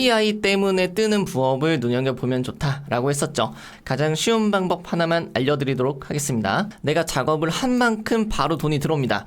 KPI 때문에 뜨는 부업을 눈여겨보면 좋다라고 했었죠. 가장 쉬운 방법 하나만 알려드리도록 하겠습니다. 내가 작업을 한 만큼 바로 돈이 들어옵니다.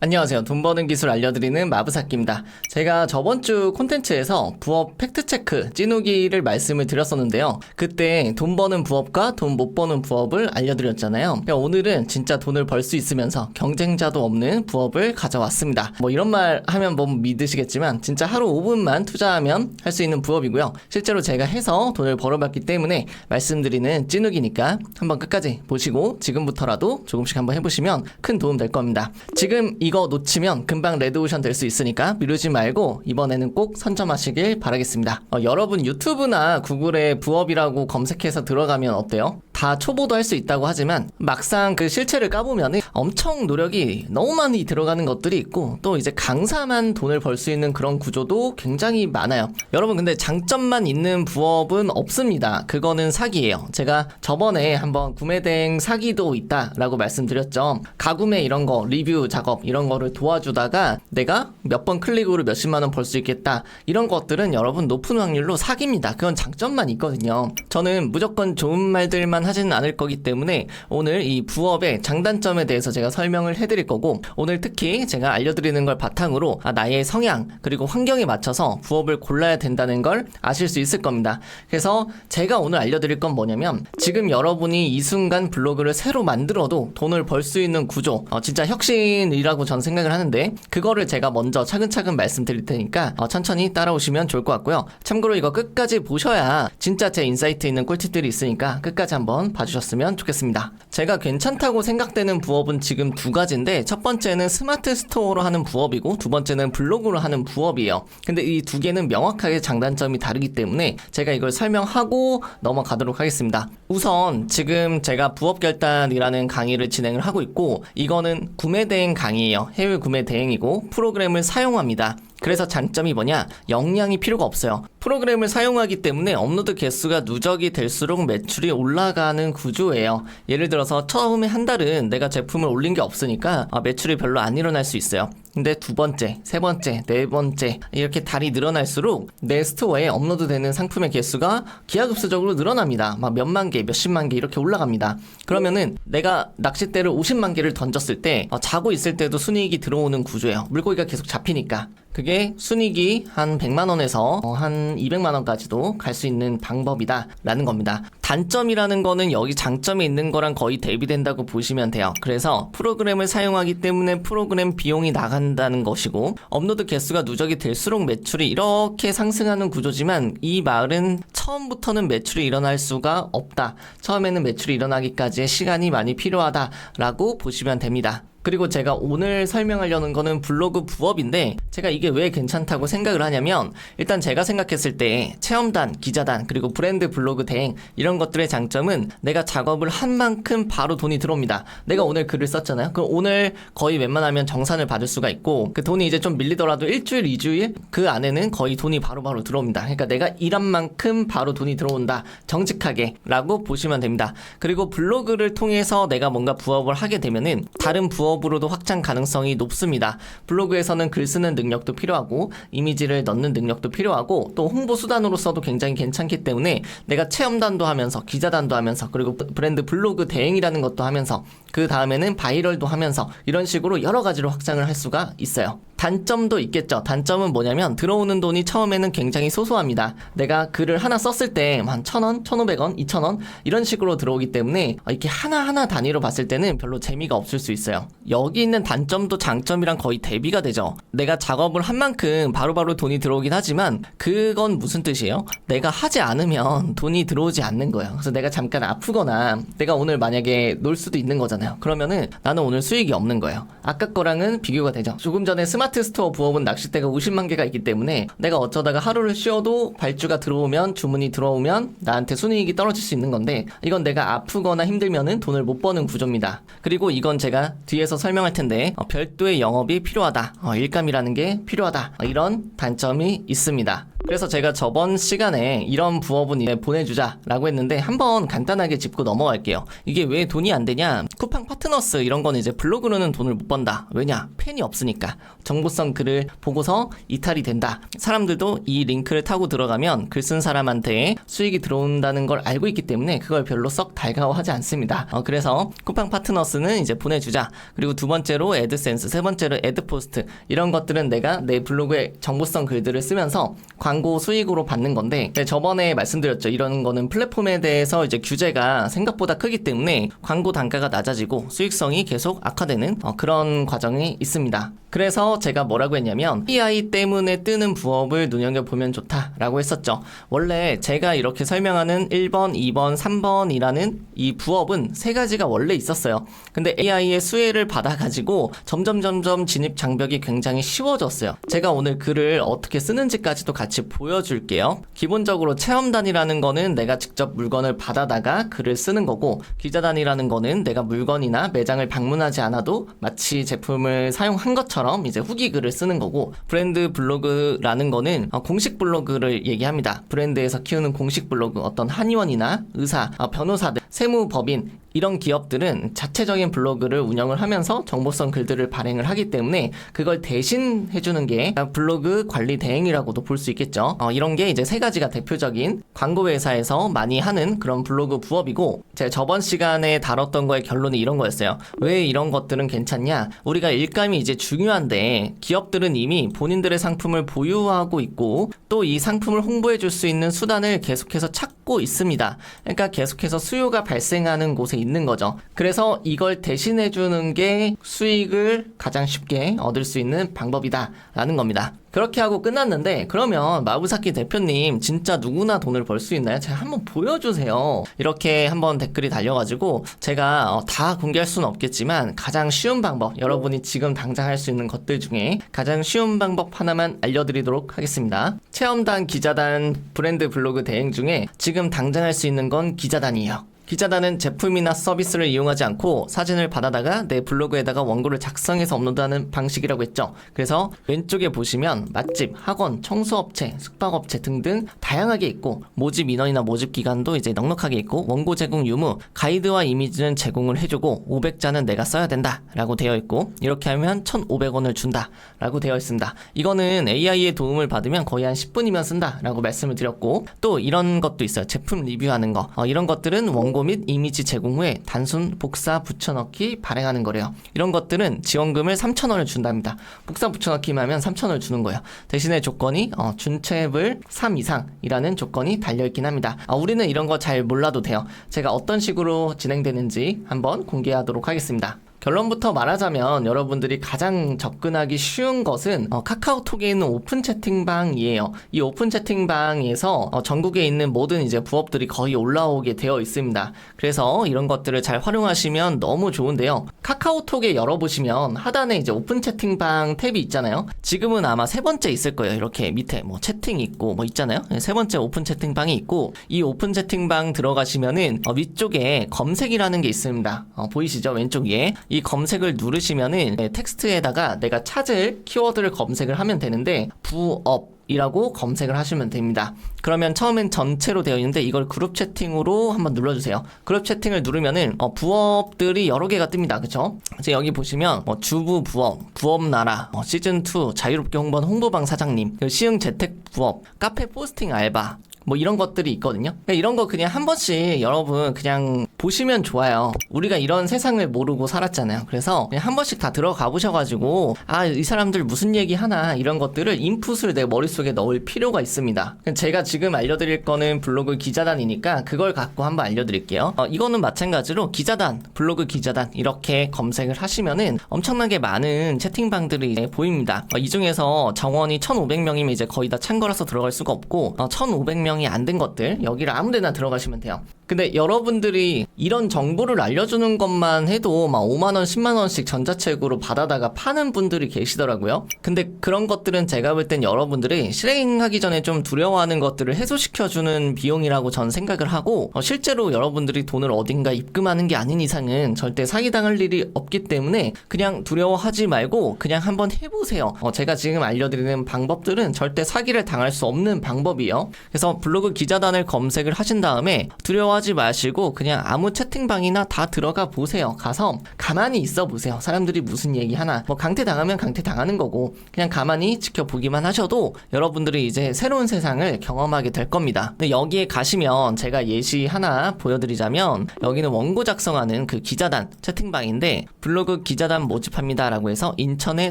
안녕하세요. 돈 버는 기술 알려드리는 마부사키입니다. 제가 저번 주 콘텐츠에서 부업 팩트체크 찌누기를 말씀을 드렸었는데요. 그때 돈 버는 부업과 돈 못 버는 부업을 알려드렸잖아요. 그러니까 오늘은 진짜 돈을 벌 수 있으면서 경쟁자도 없는 부업을 가져왔습니다. 뭐 이런 말 하면 뭐 믿으시겠지만 진짜 하루 5분만 투자하면 할 수 있는 부업이고요. 실제로 제가 해서 돈을 벌어봤기 때문에 말씀드리는 찌누기니까 한번 끝까지 보시고 지금부터라도 조금씩 한번 해보시면 큰 도움 될 겁니다. 지금 이거 놓치면 금방 레드오션 될 수 있으니까 미루지 말고 이번에는 꼭 선점하시길 바라겠습니다. 어, 여러분 유튜브나 구글에 부업이라고 검색해서 들어가면 어때요? 다 초보도 할 수 있다고 하지만 막상 그 실체를 까보면 엄청 노력이 너무 많이 들어가는 것들이 있고 또 이제 강사만 돈을 벌 수 있는 그런 구조도 굉장히 많아요. 여러분 근데 장점만 있는 부업은 없습니다. 그거는 사기예요. 제가 저번에 한번 구매대행 사기도 있다라고 말씀드렸죠. 가구매 이런 거 리뷰 작업 이런 거를 도와주다가 내가 몇 번 클릭으로 몇십만 원 벌 수 있겠다 이런 것들은 여러분 높은 확률로 사기입니다. 그건 장점만 있거든요. 저는 무조건 좋은 말들만 하지는 않을 거기 때문에 오늘 이 부업의 장단점에 대해서 제가 설명을 해드릴 거고 오늘 특히 제가 알려드리는 걸 바탕으로 아, 나의 성향 그리고 환경에 맞춰서 부업을 골라야 된다는 걸 아실 수 있을 겁니다. 그래서 제가 오늘 알려드릴 건 뭐냐면 지금 여러분이 이 순간 블로그를 새로 만들어도 돈을 벌 수 있는 구조 어, 진짜 혁신이라고 전 생각을 하는데 그거를 제가 먼저 차근차근 말씀드릴 테니까 어, 천천히 따라오시면 좋을 것 같고요. 참고로 이거 끝까지 보셔야 진짜 제 인사이트 있는 꿀팁들이 있으니까 끝까지 한번 봐주셨으면 좋겠습니다. 제가 괜찮다고 생각되는 부업은 지금 두 가지인데 첫 번째는 스마트 스토어로 하는 부업이고 두 번째는 블로그로 하는 부업이에요. 근데 이 두 개는 명확하게 장단점이 다르기 때문에 제가 이걸 설명하고 넘어가도록 하겠습니다. 우선 지금 제가 부업 결단이라는 강의를 진행을 하고 있고 이거는 구매 대행 강의예요. 해외 구매 대행이고 프로그램을 사용합니다. 그래서 장점이 뭐냐? 역량이 필요가 없어요. 프로그램을 사용하기 때문에 업로드 개수가 누적이 될수록 매출이 올라가는 구조예요. 예를 들어서 처음에 한 달은 내가 제품을 올린 게 없으니까 아, 매출이 별로 안 일어날 수 있어요. 근데 두 번째, 세 번째, 네 번째 이렇게 달이 늘어날수록 내 스토어에 업로드되는 상품의 개수가 기하급수적으로 늘어납니다. 막 몇만 개, 몇십만 개 이렇게 올라갑니다. 그러면은 내가 낚싯대를 50만 개를 던졌을 때 어, 자고 있을 때도 순이익이 들어오는 구조예요. 물고기가 계속 잡히니까. 그게 순이익이 한 100만 원에서 어, 한 200만 원까지도 갈 수 있는 방법이다라는 겁니다. 단점이라는 거는 여기 장점이 있는 거랑 거의 대비된다고 보시면 돼요. 그래서 프로그램을 사용하기 때문에 프로그램 비용이 나간다는 것이고 업로드 개수가 누적이 될수록 매출이 이렇게 상승하는 구조지만 이 말은 처음부터는 매출이 일어날 수가 없다. 처음에는 매출이 일어나기까지의 시간이 많이 필요하다라고 보시면 됩니다. 그리고 제가 오늘 설명하려는 거는 블로그 부업인데 제가 이게 왜 괜찮다고 생각을 하냐면 일단 제가 생각했을 때 체험단, 기자단, 그리고 브랜드 블로그 대행 이런 것들의 장점은 내가 작업을 한 만큼 바로 돈이 들어옵니다. 내가 오늘 글을 썼잖아요. 그럼 오늘 거의 웬만하면 정산을 받을 수가 있고 그 돈이 이제 좀 밀리더라도 일주일, 이주일 그 안에는 거의 돈이 바로바로 들어옵니다. 그러니까 내가 일한 만큼 바로 돈이 들어온다. 정직하게 라고 보시면 됩니다. 그리고 블로그를 통해서 내가 뭔가 부업을 하게 되면은 다른 부업 부업으로도 확장 가능성이 높습니다. 블로그에서는 글 쓰는 능력도 필요하고 이미지를 넣는 능력도 필요하고 또 홍보 수단으로서도 굉장히 괜찮기 때문에 내가 체험단도 하면서 기자단도 하면서 그리고 브랜드 블로그 대행이라는 것도 하면서 그 다음에는 바이럴도 하면서 이런 식으로 여러 가지로 확장을 할 수가 있어요. 단점도 있겠죠. 단점은 뭐냐면 들어오는 돈이 처음에는 굉장히 소소합니다. 내가 글을 하나 썼을 때 한 천원, 천오백 원, 이천 원 이런 식으로 들어오기 때문에 이렇게 하나하나 단위로 봤을 때는 별로 재미가 없을 수 있어요. 여기 있는 단점도 장점이랑 거의 대비가 되죠. 내가 작업을 한 만큼 바로바로 돈이 들어오긴 하지만 그건 무슨 뜻이에요? 내가 하지 않으면 돈이 들어오지 않는 거예요. 그래서 내가 잠깐 아프거나 내가 오늘 만약에 놀 수도 있는 거잖아요. 그러면은 나는 오늘 수익이 없는 거예요. 아까 거랑은 비교가 되죠. 조금 전에 스마트 스토어 부업은 낚싯대가 50만 개가 있기 때문에 내가 어쩌다가 하루를 쉬어도 발주가 들어오면 주문이 들어오면 나한테 순이익이 떨어질 수 있는 건데 이건 내가 아프거나 힘들면은 돈을 못 버는 구조입니다. 그리고 이건 제가 뒤에서 설명할 텐데 어, 별도의 영업이 필요하다. 어, 일감이라는 게 필요하다. 어, 이런 단점이 있습니다. 그래서 제가 저번 시간에 이런 부업은 이제 보내주자라고 했는데 한번 간단하게 짚고 넘어갈게요. 이게 왜 돈이 안 되냐? 쿠팡 파트너스 이런 거는 이제 블로그로는 돈을 못 번다. 왜냐? 팬이 없으니까. 정보 성 글을 보고서 이탈이 된다. 사람들도 이 링크를 타고 들어가면 글 쓴 사람한테 수익이 들어온다는 걸 알고 있기 때문에 그걸 별로 썩 달가워하지 않습니다. 어, 그래서 쿠팡 파트너스는 이제 보내주자. 그리고 두 번째로 애드센스, 세 번째로 애드포스트 이런 것들은 내가 내 블로그에 정보성 글들을 쓰면서 광고 수익으로 받는 건데 네, 저번에 말씀드렸죠. 이런 거는 플랫폼에 대해서 이제 규제가 생각보다 크기 때문에 광고 단가가 낮아지고 수익성이 계속 악화되는 어, 그런 과정이 있습니다. 그래서 제가 뭐라고 했냐면 AI 때문에 뜨는 부업을 눈여겨보면 좋다라고 했었죠. 원래 제가 이렇게 설명하는 1번, 2번, 3번이라는 이 부업은 세 가지가 원래 있었어요. 근데 AI의 수혜를 받아가지고 점점 점점 진입 장벽이 굉장히 쉬워졌어요. 제가 오늘 글을 어떻게 쓰는지까지도 같이 보여줄게요. 기본적으로 체험단이라는 거는 내가 직접 물건을 받아다가 글을 쓰는 거고 기자단이라는 거는 내가 물건이나 매장을 방문하지 않아도 마치 제품을 사용한 것처럼 이제 후기 글을 쓰는 거고 브랜드 블로그라는 거는 어, 공식 블로그를 얘기합니다. 브랜드에서 키우는 공식 블로그 어떤 한의원이나 의사, 어, 변호사들, 세무법인 이런 기업들은 자체적인 블로그를 운영을 하면서 정보성 글들을 발행을 하기 때문에 그걸 대신 해주는 게 블로그 관리 대행이라고도 볼 수 있겠죠. 어, 이런 게 이제 세 가지가 대표적인 광고 회사에서 많이 하는 그런 블로그 부업이고 제가 저번 시간에 다뤘던 거의 결론이 이런 거였어요. 왜 이런 것들은 괜찮냐? 우리가 일감이 이제 중요한데 기업들은 이미 본인들의 상품을 보유하고 있고 또 이 상품을 홍보해 줄 수 있는 수단을 계속해서 찾고 있습니다. 그러니까 계속해서 수요가 발생하는 곳에 있는 거죠. 그래서 이걸 대신해 주는 게 수익을 가장 쉽게 얻을 수 있는 방법이다라는 겁니다. 그렇게 하고 끝났는데 그러면 마부사키 대표님 진짜 누구나 돈을 벌 수 있나요? 제가 한번 보여주세요. 이렇게 한번 댓글이 달려가지고 제가 어, 다 공개할 수는 없겠지만 가장 쉬운 방법 여러분이 지금 당장 할 수 있는 것들 중에 가장 쉬운 방법 하나만 알려드리도록 하겠습니다. 체험단, 기자단, 브랜드 블로그 대행 중에 지금 당장 할 수 있는 건 기자단이에요. 기자단은 제품이나 서비스를 이용하지 않고 사진을 받아다가 내 블로그에다가 원고를 작성해서 업로드하는 방식이라고 했죠. 그래서 왼쪽에 보시면 맛집, 학원, 청소업체, 숙박업체 등등 다양하게 있고 모집 인원이나 모집 기간도 이제 넉넉하게 있고 원고 제공 유무, 가이드와 이미지는 제공을 해주고 500자는 내가 써야 된다라고 되어 있고 이렇게 하면 1,500원을 준다라고 되어 있습니다. 이거는 AI의 도움을 받으면 거의 한 10분이면 쓴다라고 말씀을 드렸고 또 이런 것도 있어요. 제품 리뷰하는 거 어, 이런 것들은 원고 및 이미지 제공 후에 단순 복사 붙여넣기 발행하는 거래요. 이런 것들은 지원금을 3,000원을 준답니다. 복사 붙여넣기만 하면 3,000원을 주는 거예요. 대신에 조건이 어, 준체ብል 3 이상이라는 조건이 달려있긴 합니다. 아, 우리는 이런 거 잘 몰라도 돼요. 제가 어떤 식으로 진행되는지 한번 공개하도록 하겠습니다. 결론부터 말하자면 여러분들이 가장 접근하기 쉬운 것은 어, 카카오톡에 있는 오픈 채팅방이에요. 이 오픈 채팅방에서 어, 전국에 있는 모든 이제 부업들이 거의 올라오게 되어 있습니다. 그래서 이런 것들을 잘 활용하시면 너무 좋은데요. 카카오톡에 열어보시면 하단에 이제 오픈 채팅방 탭이 있잖아요. 지금은 아마 세 번째 있을 거예요. 이렇게 밑에 뭐 채팅 있고 뭐 있잖아요. 세 번째 오픈 채팅방이 있고 이 오픈 채팅방 들어가시면은 어, 위쪽에 검색이라는 게 있습니다. 어, 보이시죠? 왼쪽 위에 이 검색을 누르시면은 네, 텍스트에다가 내가 찾을 키워드를 검색을 하면 되는데 부업 이라고 검색을 하시면 됩니다. 그러면 처음엔 전체로 되어 있는데 이걸 그룹 채팅으로 한번 눌러주세요. 그룹 채팅을 누르면은 어, 부업들이 여러 개가 뜹니다. 그쵸? 이제 여기 보시면 뭐 주부 부업, 부업 나라, 어, 시즌 2 자유롭게 홍보하는 홍보방 사장님, 그리고 시흥 재택 부업, 카페 포스팅 알바, 뭐 이런 것들이 있거든요. 그러니까 이런 거 그냥 한 번씩 여러분 그냥 보시면 좋아요. 우리가 이런 세상을 모르고 살았잖아요. 그래서 그냥 한 번씩 다 들어가 보셔가지고 아 이 사람들 무슨 얘기 하나 이런 것들을 인풋을 내 머릿속에 넣을 필요가 있습니다. 제가 지금 알려드릴 거는 블로그 기자단이니까 그걸 갖고 한번 알려드릴게요. 어, 이거는 마찬가지로 기자단, 블로그 기자단 이렇게 검색을 하시면은 엄청나게 많은 채팅방들이 보입니다. 어, 이 중에서 정원이 1,500명이면 이제 거의 다 찬 거라서 들어갈 수가 없고 어, 1,500명 명이 안 된 것들 여기를 아무데나 들어가시면 돼요. 근데 여러분들이 이런 정보를 알려주는 것만 해도 막 5만원, 10만원씩 전자책으로 받아다가 파는 분들이 계시더라고요. 근데 그런 것들은 제가 볼 땐 여러분들이 실행하기 전에 좀 두려워하는 것들을 해소시켜주는 비용이라고 전 생각을 하고, 어, 실제로 여러분들이 돈을 어딘가 입금하는 게 아닌 이상은 절대 사기당할 일이 없기 때문에 그냥 두려워하지 말고 그냥 한번 해보세요. 어, 제가 지금 알려드리는 방법들은 절대 사기를 당할 수 없는 방법이에요. 그래서 블로그 기자단을 검색을 하신 다음에 두려워하지 마시고 그냥 아무 채팅방이나 다 들어가 보세요. 가서 가만히 있어 보세요. 사람들이 무슨 얘기 하나. 뭐 강퇴 당하면 강퇴 당하는 거고 그냥 가만히 지켜보기만 하셔도 여러분들이 이제 새로운 세상을 경험하게 될 겁니다. 근데 여기에 가시면 제가 예시 하나 보여드리자면 여기는 원고 작성하는 그 기자단 채팅방인데 블로그 기자단 모집합니다라고 해서 인천의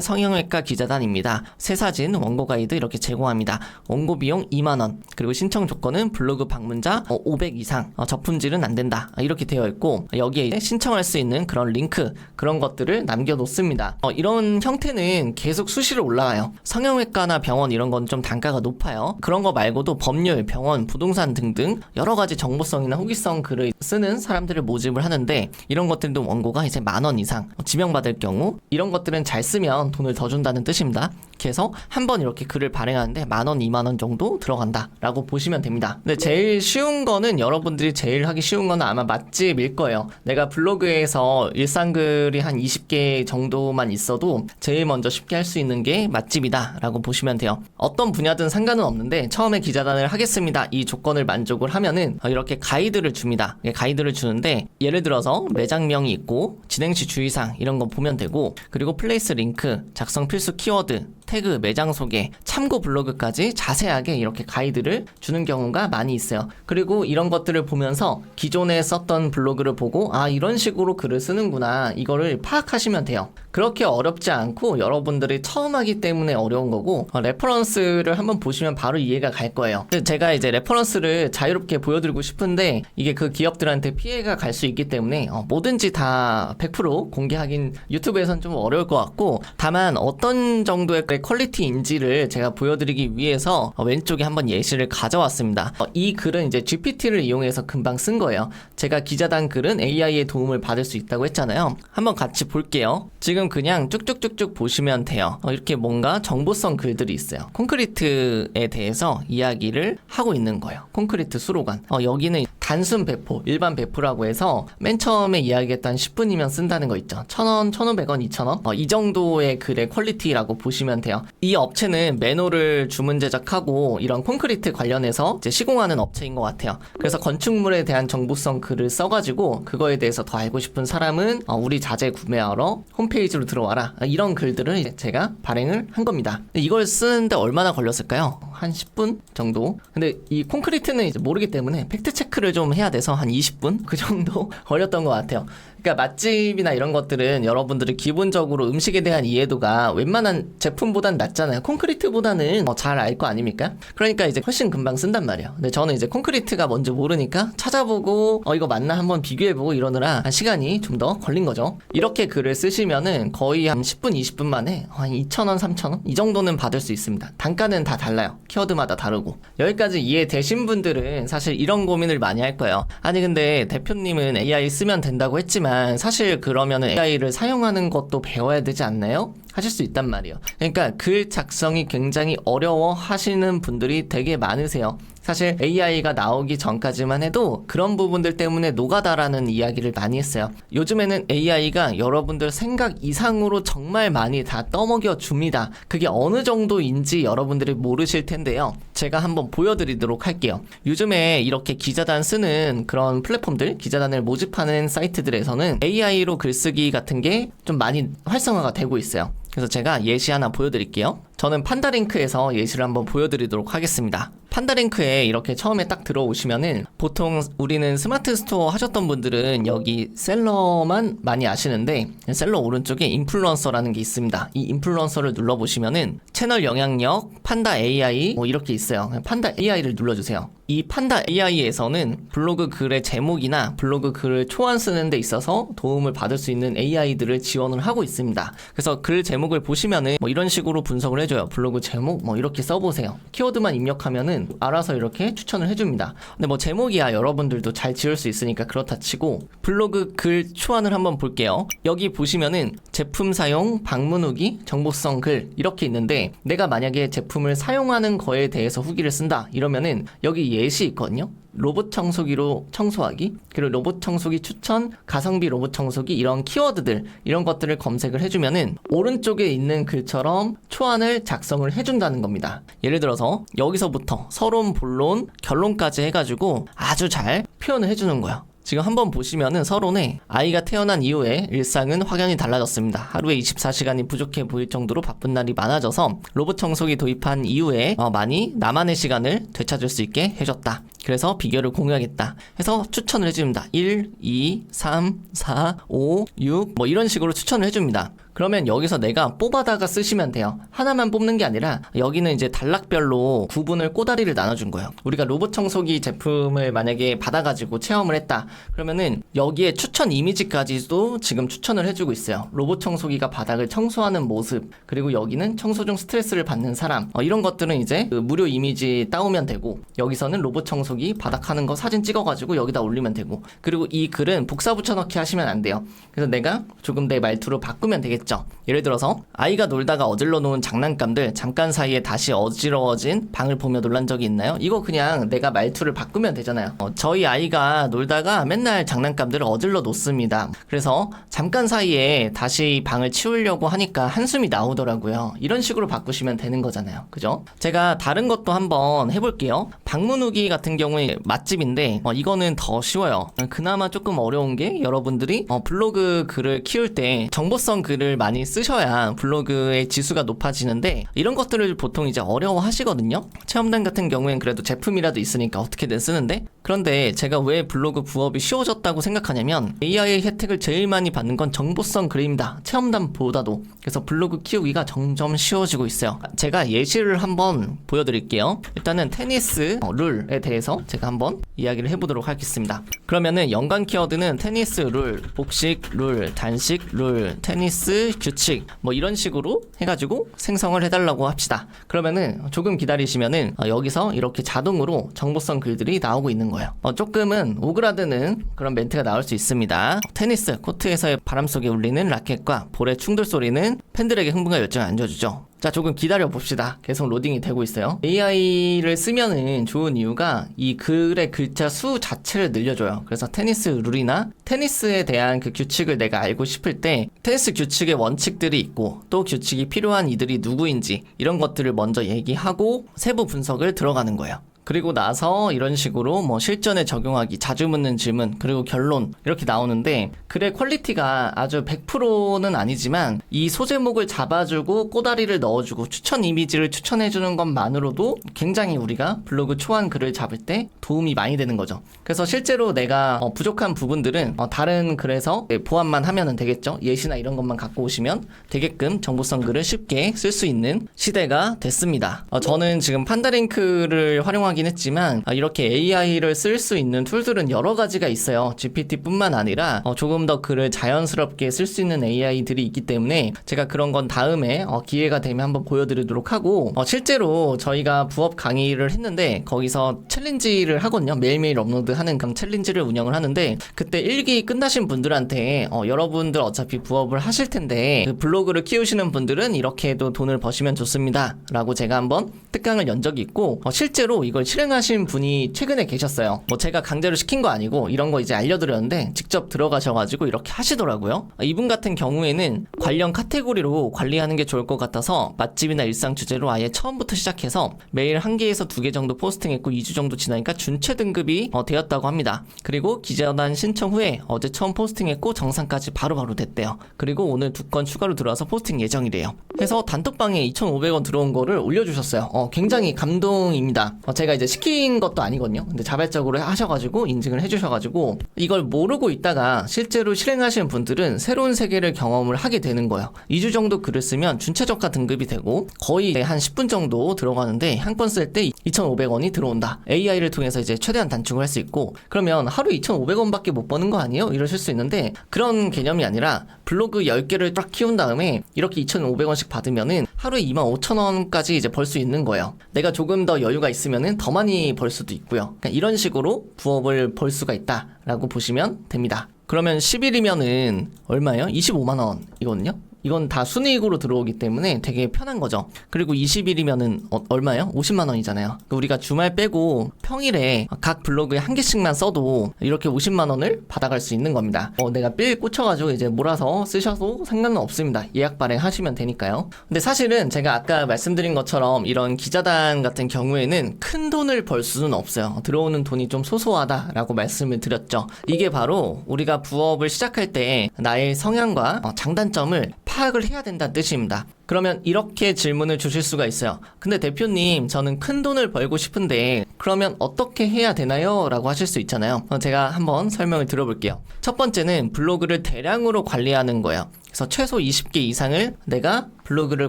성형외과 기자단입니다. 새 사진 원고 가이드 이렇게 제공합니다. 원고 비용 2만 원 그리고 신청 조건은 블로그 방문자 500 이상 어, 저품질은 안 된다 아, 이렇게 되어 있고 여기에 신청할 수 있는 그런 링크 그런 것들을 남겨 놓습니다. 어, 이런 형태는 계속 수시로 올라가요. 성형외과나 병원 이런 건 좀 단가가 높아요. 그런 거 말고도 법률, 병원, 부동산 등등 여러 가지 정보성이나 후기성 글을 쓰는 사람들을 모집을 하는데 이런 것들도 원고가 이제 만 원 이상 어, 지명받을 경우 이런 것들은 잘 쓰면 돈을 더 준다는 뜻입니다. 그래서 한 번 이렇게 글을 발행하는데 만 원, 이만 원 정도 들어간다라고 보시면 됩니다. 근데 제일 쉬운 거는 여러분들이 제일 하기 쉬운 거는 아마 맛집일 거예요. 내가 블로그에서 일상글이 한 20개 정도만 있어도 제일 먼저 쉽게 할 수 있는 게 맛집이다 라고 보시면 돼요. 어떤 분야든 상관은 없는데 처음에 기자단을 하겠습니다. 이 조건을 만족을 하면은 어, 이렇게 가이드를 줍니다. 예, 가이드를 주는데 예를 들어서 매장명이 있고 진행 시 주의사항 이런 거 보면 되고 그리고 플레이스 링크, 작성 필수 키워드, 태그, 매장 소개, 참고 블로그까지 자세하게 이렇게 가이드를 주는 경우가 많이 있어요. 그리고 이런 것들을 보면서 기존에 썼던 블로그를 보고 아 이런 식으로 글을 쓰는구나 이거를 파악하시면 돼요. 그렇게 어렵지 않고 여러분들이 처음 하기 때문에 어려운 거고 어, 레퍼런스를 한번 보시면 바로 이해가 갈 거예요. 제가 이제 레퍼런스를 자유롭게 보여드리고 싶은데 이게 그 기업들한테 피해가 갈 수 있기 때문에 어, 뭐든지 다 100% 공개하긴 유튜브에선 좀 어려울 것 같고 다만 어떤 정도의 퀄리티 인지를 제가 보여드리기 위해서 어, 왼쪽에 한번 예시를 가져왔습니다. 어, 이 글은 이제 GPT를 이용해서 금방 쓴 거예요. 제가 기자단 글은 AI의 도움을 받을 수 있다고 했잖아요. 한번 같이 볼게요. 지금 그냥 쭉쭉쭉쭉 보시면 돼요. 어, 이렇게 뭔가 정보성 글들이 있어요. 콘크리트에 대해서 이야기를 하고 있는 거예요. 콘크리트 수로관. 어, 여기는 단순 배포, 일반 배포라고 해서 맨 처음에 이야기했던 10분이면 쓴다는 거 있죠. 1000원, 1500원, 2000원. 어, 이 정도의 글의 퀄리티라고 보시면 돼요. 이 업체는 매너를 주문 제작하고 이런 콘크리트 관련해서 시공하는 업체인 것 같아요. 그래서 건축물에 대한 정보성 글을 써가지고 그거에 대해서 더 알고 싶은 사람은 어, 우리 자재 구매하러 홈페이지로 들어와라. 아, 이런 글들을 제가 발행을 한 겁니다. 이걸 쓰는데 얼마나 걸렸을까요? 한 10분 정도? 근데 이 콘크리트는 모르기 때문에 팩트 체크를 좀 해야 돼서 한 20분? 그 정도 걸렸던 것 같아요. 그러니까 맛집이나 이런 것들은 여러분들이 기본적으로 음식에 대한 이해도가 웬만한 제품보단 낮잖아요. 콘크리트보다는 어, 잘알 거 아닙니까? 그러니까 이제 훨씬 금방 쓴단 말이에요. 근데 저는 이제 콘크리트가 뭔지 모르니까 찾아보고 어 이거 맞나 한번 비교해보고 이러느라 한 시간이 좀 더 걸린 거죠. 이렇게 글을 쓰시면은 거의 한 10분, 20분 만에 한 2,000원, 3,000원 이 정도는 받을 수 있습니다. 단가는 다 달라요. 키워드마다 다르고 여기까지 이해되신 분들은 사실 이런 고민을 많이 할 거예요. 아니 근데 대표님은 AI 쓰면 된다고 했 지만 사실 그러면은 AI를 사용하는 것도 배워야 되지 않나요? 하실 수 있단 말이에요. 그러니까 글 작성이 굉장히 어려워 하시는 분들이 되게 많으세요. 사실 AI가 나오기 전까지만 해도 그런 부분들 때문에 노가다라는 이야기를 많이 했어요. 요즘에는 AI가 여러분들 생각 이상으로 정말 많이 다 떠먹여 줍니다. 그게 어느 정도인지 여러분들이 모르실 텐데요. 제가 한번 보여드리도록 할게요. 요즘에 이렇게 기자단 쓰는 그런 플랫폼들, 기자단을 모집하는 사이트들에서는 AI로 글쓰기 같은 게 좀 많이 활성화가 되고 있어요. 그래서 제가 예시 하나 보여드릴게요. 저는 판다링크에서 예시를 한번 보여드리도록 하겠습니다. 판다링크에 이렇게 처음에 딱 들어오시면은 보통 우리는 스마트 스토어 하셨던 분들은 여기 셀러만 많이 아시는데 셀러 오른쪽에 인플루언서라는 게 있습니다. 이 인플루언서를 눌러보시면은 채널 영향력, 판다 AI 뭐 이렇게 있어요. 판다 AI를 눌러주세요. 이 판다 AI에서는 블로그 글의 제목이나 블로그 글을 초안 쓰는 데 있어서 도움을 받을 수 있는 AI들을 지원을 하고 있습니다. 그래서 글 제목을 보시면은 뭐 이런 식으로 분석을 해줘요. 블로그 제목 뭐 이렇게 써보세요. 키워드만 입력하면은 알아서 이렇게 추천을 해줍니다. 근데 뭐 제목이야 여러분들도 잘 지을 수 있으니까 그렇다 치고 블로그 글 초안을 한번 볼게요. 여기 보시면은 제품 사용, 방문 후기, 정보성 글 이렇게 있는데 내가 만약에 제품을 사용하는 거에 대해서 후기를 쓴다 이러면은 여기 예시 있거든요. 로봇 청소기로 청소하기 그리고 로봇 청소기 추천 가성비 로봇 청소기 이런 키워드들 이런 것들을 검색을 해주면은 오른쪽에 있는 글처럼 초안을 작성을 해준다는 겁니다 예를 들어서 여기서부터 서론 본론 결론까지 해가지고 아주 잘 표현을 해주는 거예요 지금 한번 보시면은 서론에 아이가 태어난 이후에 일상은 확연히 달라졌습니다. 하루에 24시간이 부족해 보일 정도로 바쁜 날이 많아져서 로봇 청소기 도입한 이후에 어, 많이 나만의 시간을 되찾을 수 있게 해줬다. 그래서 비결을 공유하겠다. 해서 추천을 해줍니다. 1, 2, 3, 4, 5, 6, 뭐 이런 식으로 추천을 해줍니다. 그러면 여기서 내가 뽑아다가 쓰시면 돼요. 하나만 뽑는 게 아니라 여기는 이제 단락별로 구분을 꼬다리를 나눠준 거예요. 우리가 로봇 청소기 제품을 만약에 받아가지고 체험을 했다. 그러면은 여기에 추천 이미지까지도 지금 추천을 해주고 있어요. 로봇 청소기가 바닥을 청소하는 모습, 그리고 여기는 청소 중 스트레스를 받는 사람, 어, 이런 것들은 이제 그 무료 이미지 따오면 되고, 여기서는 로봇 청소기 바닥 하는 거 사진 찍어가지고 여기다 올리면 되고, 그리고 이 글은 복사 붙여넣기 하시면 안 돼요. 그래서 내가 조금 내 말투로 바꾸면 되겠죠. 예를 들어서 아이가 놀다가 어질러 놓은 장난감들 잠깐 사이에 다시 어지러워진 방을 보며 놀란 적이 있나요? 이거 그냥 내가 말투를 바꾸면 되잖아요. 어, 저희 아이가 놀다가 맨날 장난감들을 어질러 놓습니다. 그래서 잠깐 사이에 다시 방을 치우려고 하니까 한숨이 나오더라고요. 이런 식으로 바꾸시면 되는 거잖아요. 그죠? 제가 다른 것도 한번 해볼게요. 방문 후기 같은 경우 에 맛집인데 어, 이거는 더 쉬워요. 그나마 조금 어려운 게 여러분들이 어, 블로그 글을 키울 때 정보성 글을 많이 쓰셔야 블로그의 지수가 높아지는데 이런 것들을 보통 이제 어려워 하시거든요. 체험단 같은 경우엔 그래도 제품이라도 있으니까 어떻게든 쓰는데 그런데 제가 왜 블로그 부업이 쉬워졌다고 생각하냐면 AI 혜택을 제일 많이 받는 건 정보성 글입니다. 체험단보다도. 그래서 블로그 키우기가 점점 쉬워지고 있어요. 제가 예시를 한번 보여드릴게요. 일단은 테니스 어, 룰에 대해서 제가 한번 이야기를 해보도록 하겠습니다. 그러면은 연관 키워드는 테니스 룰, 복식 룰, 단식 룰, 테니스 규칙 뭐 이런 식으로 해가지고 생성을 해달라고 합시다. 그러면은 조금 기다리시면은 어, 여기서 이렇게 자동으로 정보성 글들이 나오고 있는 거예요. 어, 조금은 오그라드는 그런 멘트가 나올 수 있습니다. 테니스 코트에서의 바람 속에 울리는 라켓과 볼의 충돌 소리는 팬들에게 흥분과 열정을 안겨주죠. 자, 조금 기다려 봅시다. 계속 로딩이 되고 있어요. AI를 쓰면은 좋은 이유가 이 글의 글자 수 자체를 늘려줘요. 그래서 테니스 룰이나 테니스에 대한 그 규칙을 내가 알고 싶을 때 테니스 규칙의 원칙들이 있고 또 규칙이 필요한 이들이 누구인지 이런 것들을 먼저 얘기하고 세부 분석을 들어가는 거예요. 그리고 나서 이런 식으로 뭐 실전에 적용하기, 자주 묻는 질문, 그리고 결론 이렇게 나오는데 글의 퀄리티가 아주 100%는 아니지만 이 소제목을 잡아주고 꼬다리를 넣어주고 추천 이미지를 추천해주는 것만으로도 굉장히 우리가 블로그 초안 글을 잡을 때 도움이 많이 되는 거죠. 그래서 실제로 내가 어, 부족한 부분들은 어, 다른 글에서 네, 보완만 하면 되겠죠. 예시나 이런 것만 갖고 오시면 되게끔 정보성 글을 쉽게 쓸 수 있는 시대가 됐습니다. 어, 저는 지금 판다링크를 활용하 긴 했지만 아, 이렇게 AI를 쓸 수 있는 툴들은 여러 가지가 있어요. GPT뿐만 아니라 어, 조금 더 글을 자연스럽게 쓸 수 있는 AI들이 있기 때문에 제가 그런 건 다음에 어, 기회가 되면 한번 보여드리도록 하고 어, 실제로 저희가 부업 강의를 했는데 거기서 챌린지를 하거든요. 매일매일 업로드하는 그런 챌린지를 운영을 하는데 그때 일기 끝나신 분들한테 어, 여러분들 어차피 부업을 하실 텐데 그 블로그를 키우시는 분들은 이렇게 해도 돈을 버시면 좋습니다. 라고 제가 한번 특강을 연 적이 있고 어, 실제로 이걸 실행하신 분이 최근에 계셨어요. 뭐 제가 강제로 시킨 거 아니고 이런 거 이제 알려드렸는데 직접 들어가셔가지고 이렇게 하시더라고요. 아, 이분 같은 경우에는 관련 카테고리로 관리하는 게 좋을 것 같아서 맛집이나 일상 주제로 아예 처음부터 시작해서 매일 한 개에서 두 개 정도 포스팅했고 2주 정도 지나니까 준체 등급이 어, 되었다고 합니다. 그리고 기자단 신청 후에 어제 처음 포스팅했고 정상까지 바로 바로 됐대요. 그리고 오늘 두 건 추가로 들어와서 포스팅 예정이래요. 해서 단톡방에 2,500원 들어온 거를 올려주셨어요. 어, 굉장히 감동입니다. 어, 제가 이제 시킨 것도 아니거든요. 근데 자발적으로 하셔가지고 인증을 해주셔가지고 이걸 모르고 있다가 실제로 실행하시는 분들은 새로운 세계를 경험을 하게 되는 거예요. 2주 정도 글을 쓰면 준체적화 등급이 되고 거의 한 10분 정도 들어가는데 한 건 쓸 때 2,500원이 들어온다. AI를 통해서 이제 최대한 단축을 할 수 있고 그러면 하루 2,500원밖에 못 버는 거 아니에요? 이러실 수 있는데 그런 개념이 아니라 블로그 10개를 딱 키운 다음에 이렇게 2,500원씩 받으면은 하루에 25,000원까지 이제 벌 수 있는 거예요. 내가 조금 더 여유가 있으면은 더 많이 벌 수도 있고요. 그러니까 이런 식으로 부업을 벌 수가 있다라고 보시면 됩니다. 그러면 10일이면은 얼마예요? 25만 원이거든요. 이건 다 순이익으로 들어오기 때문에 되게 편한 거죠. 그리고 20일이면은 어, 얼마예요? 50만 원이잖아요. 그러니까 우리가 주말 빼고 평일에 각 블로그에 한 개씩만 써도 이렇게 50만 원을 받아갈 수 있는 겁니다. 어, 내가 삘 꽂혀가지고 이제 몰아서 쓰셔도 상관은 없습니다. 예약 발행하시면 되니까요. 근데 사실은 제가 아까 말씀드린 것처럼 이런 기자단 같은 경우에는 큰 돈을 벌 수는 없어요. 들어오는 돈이 좀 소소하다라고 말씀을 드렸죠. 이게 바로 우리가 부업을 시작할 때 나의 성향과 어, 장단점을 파악을 해야 된다는 뜻입니다. 그러면 이렇게 질문을 주실 수가 있어요. 근데 대표님, 저는 큰 돈을 벌고 싶은데, 그러면 어떻게 해야 되나요? 라고 하실 수 있잖아요. 어, 제가 한번 설명을 들어볼게요. 첫 번째는 블로그를 대량으로 관리하는 거예요. 그래서 최소 20개 이상을 내가 블로그를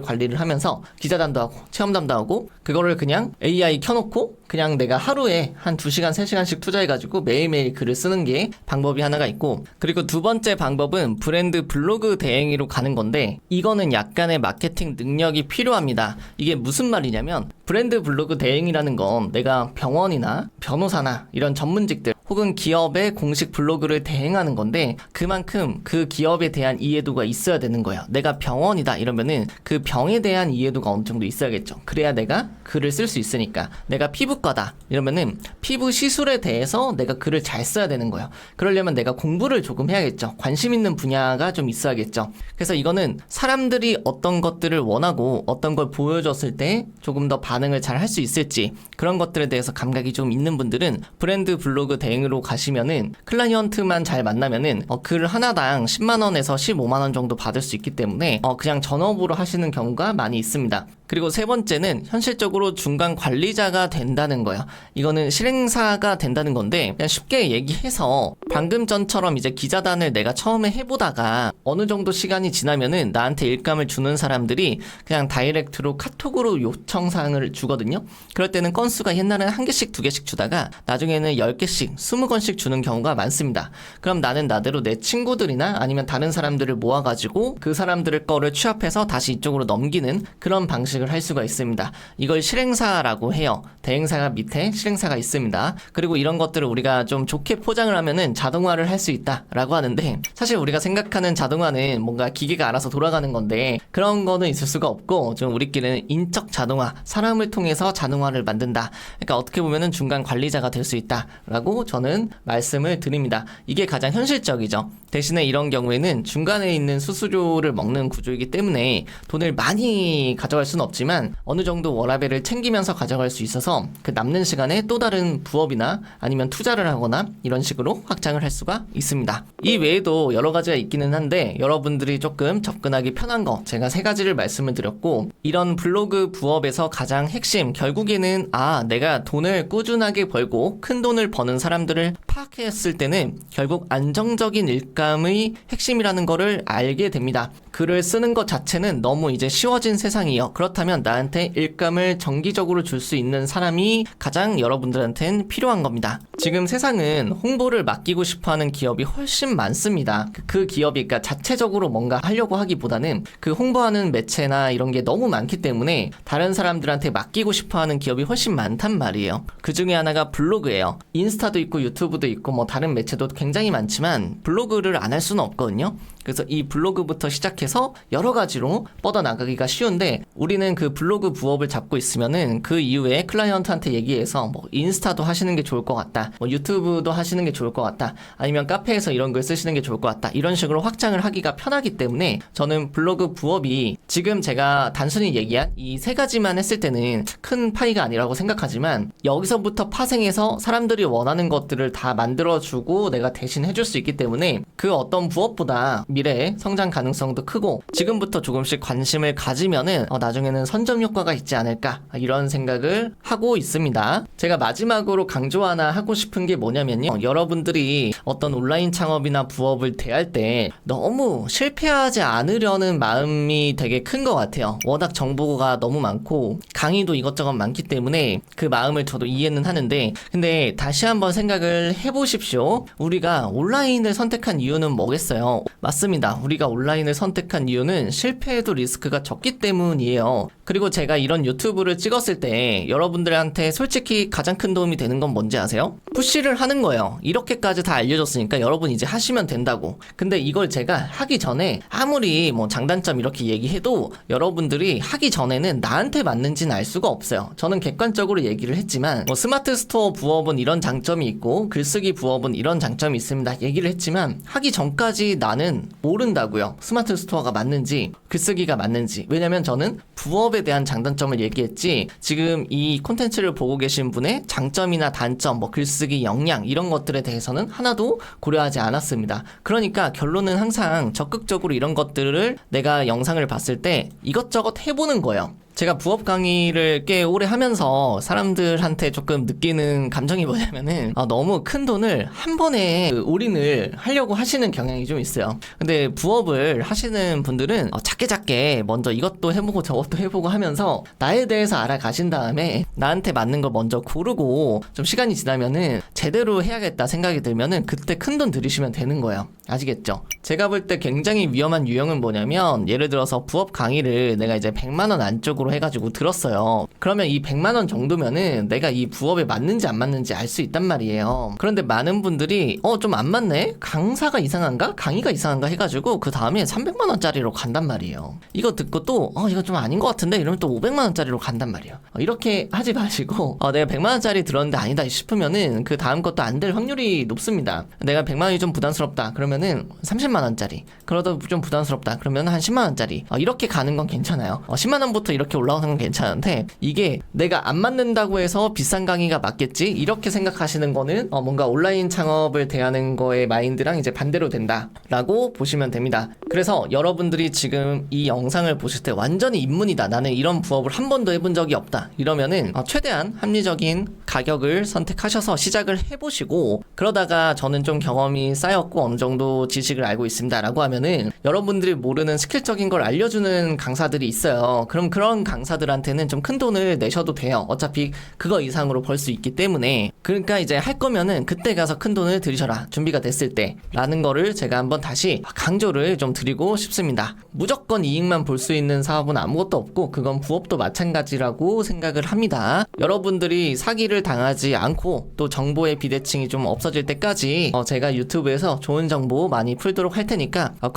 관리를 하면서 기자단도 하고 체험담도 하고 그거를 그냥 AI 켜놓고 그냥 내가 하루에 한 2시간, 3시간씩 투자해가지고 매일매일 글을 쓰는 게 방법이 하나가 있고 그리고 두 번째 방법은 브랜드 블로그 대행으로 가는 건데 이거는 약간의 마케팅 능력이 필요합니다. 이게 무슨 말이냐면 브랜드 블로그 대행이라는 건 내가 병원이나 변호사나 이런 전문직들 혹은 기업의 공식 블로그를 대행하는 건데 그만큼 그 기업에 대한 이해도가 있어야 되는 거예요. 내가 병원이다 이러면은 그 병에 대한 이해도가 어느 정도 있어야겠죠. 그래야 내가 글을 쓸 수 있으니까. 내가 피부과다 이러면은 피부 시술에 대해서 내가 글을 잘 써야 되는 거예요. 그러려면 내가 공부를 조금 해야겠죠. 관심 있는 분야가 좀 있어야겠죠. 그래서 이거는 사람들이 어떤 것들을 원하고 어떤 걸 보여줬을 때 조금 더 반응을 잘 할 수 있을지 그런 것들에 대해서 감각이 좀 있는 분들은 브랜드 블로그 대행 으로 가시면은 클라이언트만 잘 만나면은 어, 글 하나당 10만 원에서 15만 원 정도 받을 수 있기 때문에 어, 그냥 전업으로 하시는 경우가 많이 있습니다. 그리고 세 번째는 현실적으로 중간 관리자가 된다는 거예요. 이거는 실행사가 된다는 건데 그냥 쉽게 얘기해서 방금 전처럼 이제 기자단을 내가 처음에 해보다가 어느 정도 시간이 지나면은 나한테 일감을 주는 사람들이 그냥 다이렉트로 카톡으로 요청사항을 주거든요. 그럴 때는 건수가 옛날에는 한 개씩 두 개씩 주다가 나중에는 열 개씩 스무 건씩 주는 경우가 많습니다. 그럼 나는 나대로 내 친구들이나 아니면 다른 사람들을 모아가지고 그 사람들을 거를 취합해서 다시 이쪽으로 넘기는 그런 방식을 할 수가 있습니다. 이걸 실행사라고 해요. 대행사가 밑에 실행사가 있습니다. 그리고 이런 것들을 우리가 좀 좋게 포장을 하면은 자동화를 할 수 있다라고 하는데 사실 우리가 생각하는 자동화는 뭔가 기계가 알아서 돌아가는 건데 그런 거는 있을 수가 없고 좀 우리끼리는 인적 자동화, 사람을 통해서 자동화를 만든다. 그러니까 어떻게 보면은 중간 관리자가 될 수 있다라고 저는 말씀을 드립니다. 이게 가장 현실적이죠. 대신에 이런 경우에는 중간에 있는 수수료를 먹는 구조이기 때문에 돈을 많이 가져갈 수는 없지만 어느 정도 워라벨을 챙기면서 가져갈 수 있어서 그 남는 시간에 또 다른 부업이나 아니면 투자를 하거나 이런 식으로 확장을 할 수가 있습니다. 이 외에도 여러 가지가 있기는 한데 여러분들이 조금 접근하기 편한 거 제가 세 가지를 말씀을 드렸고 이런 블로그 부업에서 가장 핵심 결국에는 아 내가 돈을 꾸준하게 벌고 큰 돈을 버는 사람들을 파악했을 때는 결국 안정적인 일감 의 핵심이라는 거를 알게 됩니다. 글을 쓰는 것 자체는 너무 이제 쉬워진 세상이에요. 그렇다면 나한테 일감을 정기적으로 줄 수 있는 사람이 가장 여러분들한테는 필요한 겁니다. 지금 세상은 홍보를 맡기고 싶어 하는 기업이 훨씬 많습니다. 그- 그 기업이 그러니까 자체적으로 뭔가 하려고 하기보다는 그 홍보하는 매체나 이런 게 너무 많기 때문에 다른 사람들한테 맡기고 싶어 하는 기업이 훨씬 많단 말이에요. 그 중에 하나가 블로그예요. 인스타도 있고 유튜브도 있고 뭐 다른 매체도 굉장히 많지만 블로그를 안 할 수는 없거든요. 그래서 이 블로그부터 시작해서 여러 가지로 뻗어나가기가 쉬운데 우리는 그 블로그 부업을 잡고 있으면은 그 이후에 클라이언트한테 얘기해서 뭐 인스타도 하시는 게 좋을 것 같다. 뭐 유튜브도 하시는 게 좋을 것 같다. 아니면 카페에서 이런 글 쓰시는 게 좋을 것 같다. 이런 식으로 확장을 하기가 편하기 때문에 저는 블로그 부업이 지금 제가 단순히 얘기한 이 세 가지만 했을 때는 큰 파이가 아니라고 생각하지만 여기서부터 파생해서 사람들이 원하는 것들을 다 만들어주고 내가 대신 해줄 수 있기 때문에 그 어떤 부업보다 미래에 성장 가능성도 크고 지금부터 조금씩 관심을 가지면은 어, 나중에는 선점 효과가 있지 않을까 이런 생각을 하고 있습니다. 제가 마지막으로 강조 하나 하고 싶은 게 뭐냐면요. 어, 여러분들이 어떤 온라인 창업이나 부업을 대할 때 너무 실패하지 않으려는 마음이 되게 큰 것 같아요. 워낙 정보가 너무 많고 강의도 이것저것 많기 때문에 그 마음을 저도 이해는 하는데 근데 다시 한번 생각을 해보십시오. 우리가 온라인을 선택한 이유 는 뭐겠어요? 맞습니다. 우리가 온라인을 선택한 이유는 실패해도 리스크가 적기 때문이에요. 그리고 제가 이런 유튜브를 찍었을 때 여러분들한테 솔직히 가장 큰 도움이 되는 건 뭔지 아세요? 푸시를 하는 거예요. 이렇게까지 다 알려줬으니까 여러분 이제 하시면 된다고. 근데 이걸 제가 하기 전에 아무리 뭐 장단점 이렇게 얘기해도 여러분들이 하기 전에는 나한테 맞는지는 알 수가 없어요. 저는 객관적으로 얘기를 했지만 뭐 스마트 스토어 부업은 이런 장점이 있고 글쓰기 부업은 이런 장점이 있습니다. 얘기를 했지만 하기 전까지 나는 모른다고요. 스마트 스토어가 맞는지 글쓰기가 맞는지. 왜냐면 저는 부업에 대한 장단점을 얘기했지 지금 이 콘텐츠를 보고 계신 분의 장점이나 단점, 뭐 글쓰기 역량 이런 것들에 대해서는 하나도 고려하지 않았습니다. 그러니까 결론은 항상 적극적으로 이런 것들을 내가 영상을 봤을 때 이것저것 해보는 거예요. 제가 부업 강의를 꽤 오래 하면서 사람들한테 조금 느끼는 감정이 뭐냐면은 아, 너무 큰 돈을 한 번에 그 올인을 하려고 하시는 경향이 좀 있어요. 근데 부업을 하시는 분들은 어, 작게 작게 먼저 이것도 해보고 저것도 해보고 하면서 나에 대해서 알아가신 다음에 나한테 맞는 걸 먼저 고르고 좀 시간이 지나면은 제대로 해야겠다 생각이 들면은 그때 큰 돈 들이시면 되는 거예요. 아시겠죠? 제가 볼 때 굉장히 위험한 유형은 뭐냐면 예를 들어서 부업 강의를 내가 이제 100만 원 안쪽으로 해가지고 들었어요. 그러면 이 100만 원 정도면은 내가 이 부업에 맞는지 안 맞는지 알 수 있단 말이에요. 그런데 많은 분들이 어 좀 안 맞네? 강사가 이상한가? 강의가 이상한가 해가지고 그 다음에 300만 원짜리로 간단 말이에요. 이거 듣고 또 어 이거 좀 아닌 것 같은데 이러면 또 500만 원짜리로 간단 말이에요. 어, 이렇게 하지 마시고 어, 내가 100만 원짜리 들었는데 아니다 싶으면은 그 다음 것도 안 될 확률이 높습니다. 내가 100만 원이 좀 부담스럽다 그러면은 30만 원짜리 그러다 좀 부담스럽다 그러면 한 10만 원짜리 어, 이렇게 가는 건 괜찮아요. 어, 10만 원부터 이렇게 올라오는 건 괜찮은데 이게 내가 안 맞는다고 해서 비싼 강의가 맞겠지? 이렇게 생각하시는 거는 어, 뭔가 온라인 창업을 대하는 거의 마인드랑 이제 반대로 된다라고 보시면 됩니다. 그래서 여러분들이 지금 이 영상을 보실 때 완전히 입문이다. 나는 이런 부업을 한 번도 해본 적이 없다. 이러면은 어, 최대한 합리적인 가격을 선택하셔서 시작을 해보시고 그러다가 저는 좀 경험이 쌓였고 어느 정도 지식을 알고 있습니다라고 하면은 여러분들이 모르는 스킬적인 걸 알려주는 강사들이 있어요. 그럼 그런 강사들한테는 좀 큰 돈을 내셔도 돼요. 어차피 그거 이상으로 벌 수 있기 때문에 그러니까 이제 할 거면은 그때 가서 큰 돈을 들이셔라 준비가 됐을 때 라는 거를 제가 한번 다시 강조를 좀 드리고 싶습니다. 무조건 이익만 볼 수 있는 사업은 아무것도 없고 그건 부업도 마찬가지라고 생각을 합니다. 여러분들이 사기를 당하지 않고 또 정보의 비대칭이 좀 없어질 때까지 어, 제가 유튜브에서 좋은 정보 많이 풀도록 할 테니까 어,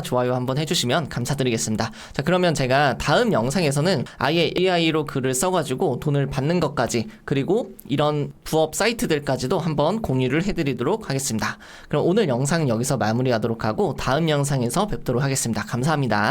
좋아요 한번 해주시면 감사드리겠습니다. 자 그러면 제가 다음 영상에서는 아예 AI로 글을 써가지고 돈을 받는 것까지 그리고 이런 부업 사이트들까지도 한번 공유를 해드리도록 하겠습니다. 그럼 오늘 영상은 여기서 마무리하도록 하고 다음 영상에서 뵙도록 하겠습니다. 감사합니다.